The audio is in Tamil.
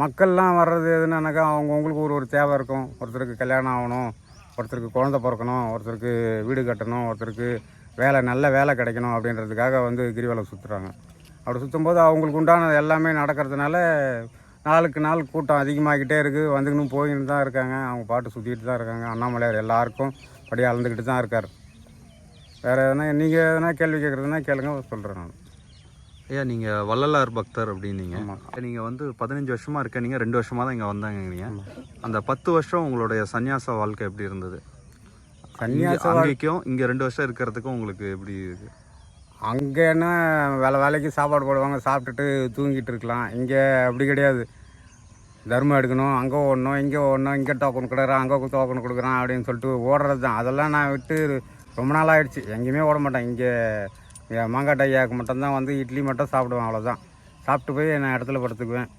மக்கள்லாம் வர்றது எதுனாக்கா அவங்கவுங்களுக்கு ஒரு ஒரு தேவை இருக்கும். ஒருத்தருக்கு கல்யாணம் ஆகணும் ஒருத்தருக்கு குழந்த பிறக்கணும் ஒருத்தருக்கு வீடு கட்டணும் ஒருத்தருக்கு வேலை நல்ல வேலை கிடைக்கணும் அப்படின்றதுக்காக வந்து கிரிவலம் சுற்றுறாங்க அப்படி சுற்றும்போது அவங்களுக்கு உண்டான எல்லாமே நடக்கிறதுனால நாளுக்கு நாள் கூட்டம் அதிகமாகிக்கிட்டே இருக்குது வந்துக்கின்னு போயின்னு தான் இருக்காங்க. அவங்க பாட்டு சுற்றிட்டு தான் இருக்காங்க. அண்ணாமலையார் எல்லாருக்கும் படி அளந்துக்கிட்டு தான் இருக்கார். வேறு எதனா நீங்கள் எதனா கேள்வி கேட்குறதுனா கேளுங்க சொல்கிறேன் நான். ஐயா நீங்கள் வள்ளலார் பக்தர் அப்படின்னீங்க. நீங்கள் வந்து பதினஞ்சு வருஷமாக இருக்க நீங்கள் ரெண்டு வருஷமாக தான் இங்கே வந்தாங்க நீங்கள் அந்த பத்து வருஷம் உங்களுடைய சன்னியாச வாழ்க்கை எப்படி இருந்தது? சன்னியாச அங்கேக்கும் இங்கே ரெண்டு வருஷம் இருக்கிறதுக்கும் உங்களுக்கு எப்படி இருக்கு? அங்கே என்ன வேலை வேலைக்கு சாப்பாடு போடுவாங்க சாப்பிட்டுட்டு தூங்கிட்டு இருக்கலாம். இங்கே அப்படி கிடையாது. தர்மம் எடுக்கணும் அங்கே ஓடணும் இங்கே ஓடணும் இங்கே டோக்கன் கொடுக்குறான் அங்கே டோக்கன் கொடுக்குறான் அப்படின்னு சொல்லிட்டு ஓடுறது தான். அதெல்லாம் நான் விட்டு ரொம்ப நாள் ஆயிடுச்சு. எங்கேயுமே ஓட மாட்டேன். இங்கே மாங்காட்டு ஐயாவுக்கு மட்டும்தான் வந்து இட்லி மட்டும் சாப்பிடுவேன் அவ்வளோதான் சாப்பிட்டு போய் நான் இடத்துல படுத்துக்குவேன்.